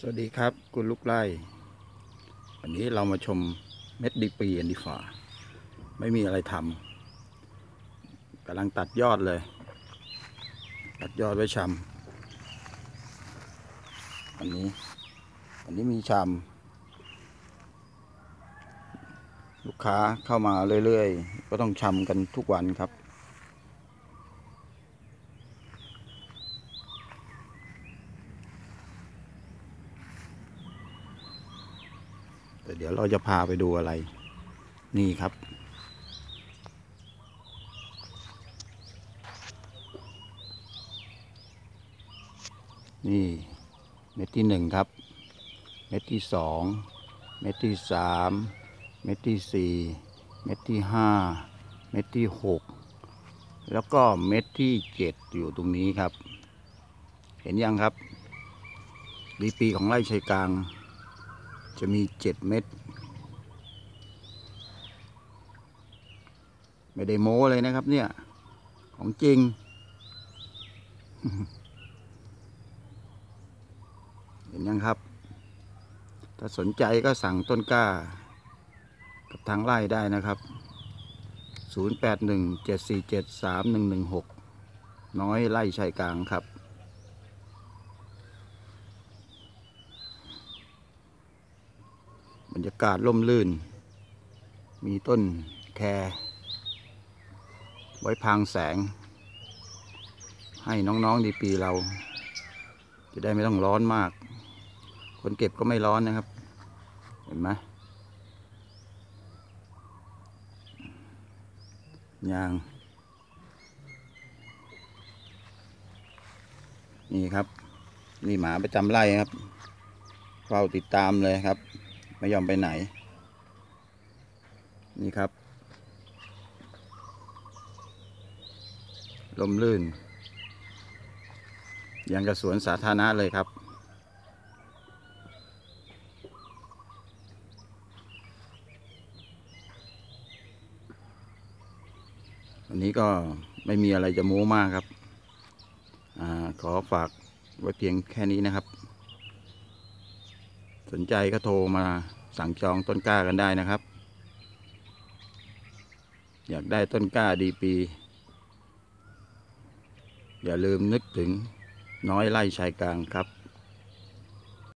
สวัสดีครับ คุณลูกไล่วันนี้เรามาชมเม็ดดีปีกันดีฝ่าไม่มีอะไรทำกำลังตัดยอดเลย ตัดยอดไว้ชำวันนี้วันนี้มีชำลูกค้าเข้ามาเรื่อยๆ ก็ต้องชำกันทุกวันครับ แต่เดี๋ยวเราจะพาไปดูอะไร นี่ครับ นี่ เม็ดที่หนึ่งครับ เม็ดที่สองเม็ดที่สามเม็ดที่สี่เม็ดที่ห้าเม็ดที่หกแล้วก็เม็ดที่เจ็ดอยู่ตรงนี้ครับ เห็นยังครับดีปีของไร่ชัยกลาง จะมีเจ็ดเม็ด ไม่ได้โม้เลยนะครับเนี่ย ของจริง เห็นยังครับ ถ้าสนใจก็สั่งต้นกล้า กับทางไล่ได้นะครับ 0817473116 น้อยไล่ชายกลางครับ บรรยากาศร่มรื่น มีต้นแครไว้พรางแสง ให้น้องๆดีปีเรา จะได้ไม่ต้องร้อนมาก คนเก็บก็ไม่ร้อนนะครับ เห็นไหมยาง นี่ครับ นี่หมาประจำไร่ครับ เฝ้าติดตามเลยครับ ไม่ยอมไปไหน นี่ครับ ลมลื่น ยังกับสวนสาธารณะเลยครับวันนี้ก็ไม่มีอะไรจะโม้มากครับอขอฝากไว้เพียงแค่นี้นะครับ สนใจก็โทรมาสั่งจองต้นกล้ากันได้นะครับ อยากได้ต้นกล้าดีปี อย่าลืมนึกถึงน้อยไล่ชายกลางครับ